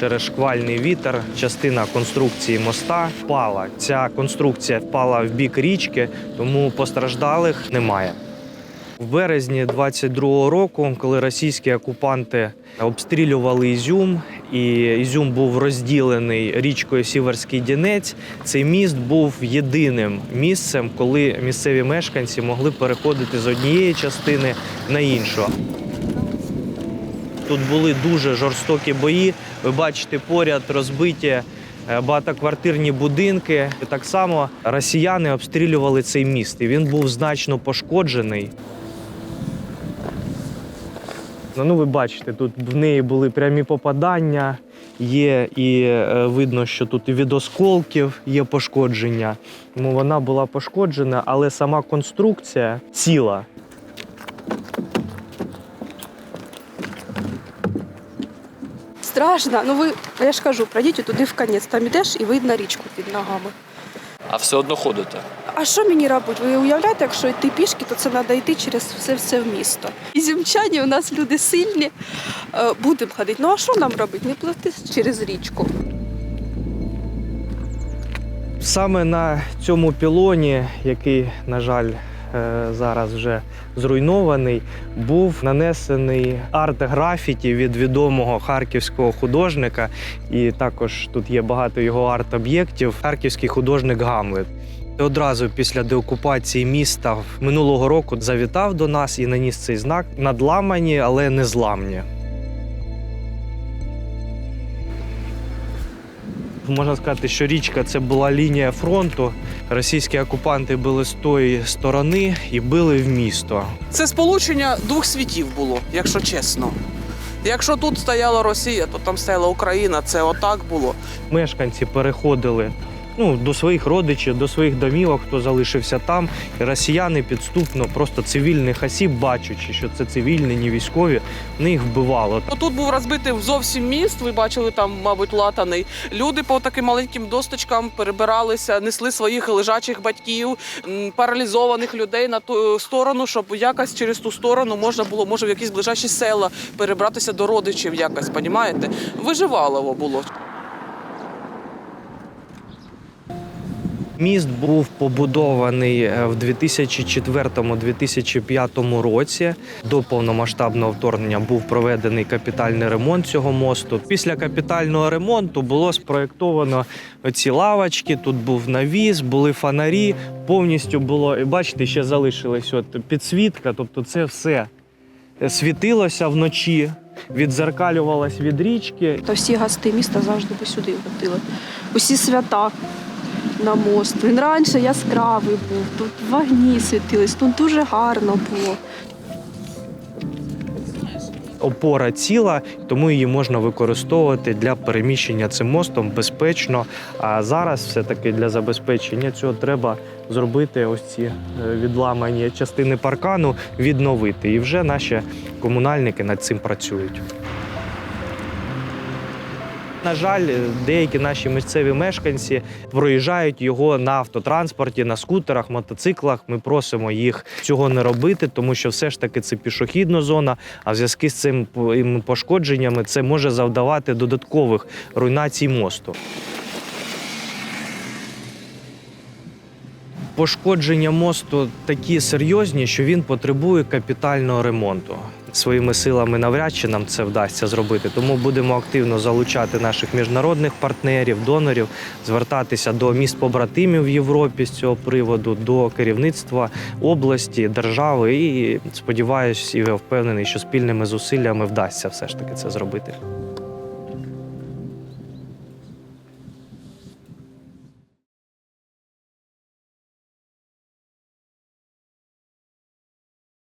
через шквальний вітер. Частина конструкції моста впала. Ця конструкція впала в бік річки, тому постраждалих немає. В березні 22-го року, коли російські окупанти обстрілювали Ізюм, і Ізюм був розділений річкою Сіверський Дінець, цей міст був єдиним місцем, коли місцеві мешканці могли переходити з однієї частини на іншу. Тут були дуже жорстокі бої. Ви бачите поряд розбиті е, багатоквартирні будинки. Так само росіяни обстрілювали цей міст, і він був значно пошкоджений. Ну, ви бачите, тут в неї були прямі попадання, є і е, видно, що тут і від осколків є пошкодження. Тому вона була пошкоджена, але сама конструкція ціла. Страшно. Ну ви, я ж кажу, пройдіть туди в конець, там ідеш і видно річку під ногами. А все одно ходите. А що мені робити? Ви уявляєте, якщо йти пішки, то це треба йти через все все в місто. І зімчані у нас люди сильні. Е, Будемо ходити. Ну а що нам робити? Не плати через річку. Саме на цьому пілоні, який, на жаль, зараз вже зруйнований, був нанесений арт-графіті від відомого харківського художника. І також тут є багато його арт-об'єктів. Харківський художник Гамлет. Одразу після деокупації міста минулого року завітав до нас і наніс цей знак надламані, але не зламні. Можна сказати, що річка це була лінія фронту. Російські окупанти били з тої сторони і били в місто. Це сполучення двох світів було, якщо чесно. Якщо тут стояла Росія, то там стояла Україна. Це отак було. Мешканці переходили ну, до своїх родичів, до своїх домівок, хто залишився там. І росіяни підступно, просто цивільних осіб, бачачи, що це цивільні, не військові, вони їх вбивали. Тут був розбитий зовсім міст. Ви бачили там, мабуть, латаний. Люди по таким маленьким досточкам перебиралися, несли своїх лежачих батьків, паралізованих людей на ту сторону, щоб якось через ту сторону можна було, може, в якісь ближайші села перебратися до родичів. Якось, понімаєте? Виживалово було. Міст був побудований е, в 2004-2005 році. До повномасштабного вторгнення був проведений капітальний ремонт цього мосту. Після капітального ремонту було спроєктовано ці лавочки. Тут був навіс, були фонарі. Повністю було і бачите, ще залишилась от підсвітка. Тобто, це все світилося вночі, відзеркалювалось від річки. То всі гости міста завжди би сюди ходили. Усі свята на мост. Він раніше яскравий був, тут вогні світились, тут дуже гарно було. опора ціла, тому її можна використовувати для переміщення цим мостом безпечно. А зараз все-таки для забезпечення цього треба зробити ось ці е, відламані частини паркану, відновити. І вже наші комунальники над цим працюють. На жаль, деякі наші місцеві мешканці проїжджають його на автотранспорті, на скутерах, мотоциклах. Ми просимо їх цього не робити, тому що все ж таки це пішохідна зона. А в зв'язку з цим пошкодженнями це може завдавати додаткових руйнацій мосту. Пошкодження мосту такі серйозні, що він потребує капітального ремонту. Своїми силами навряд чи нам це вдасться зробити. Тому будемо активно залучати наших міжнародних партнерів, донорів, звертатися до міст побратимів в Європі з цього приводу, до керівництва області, держави. І сподіваюся, і впевнений, що спільними зусиллями вдасться все ж таки це зробити.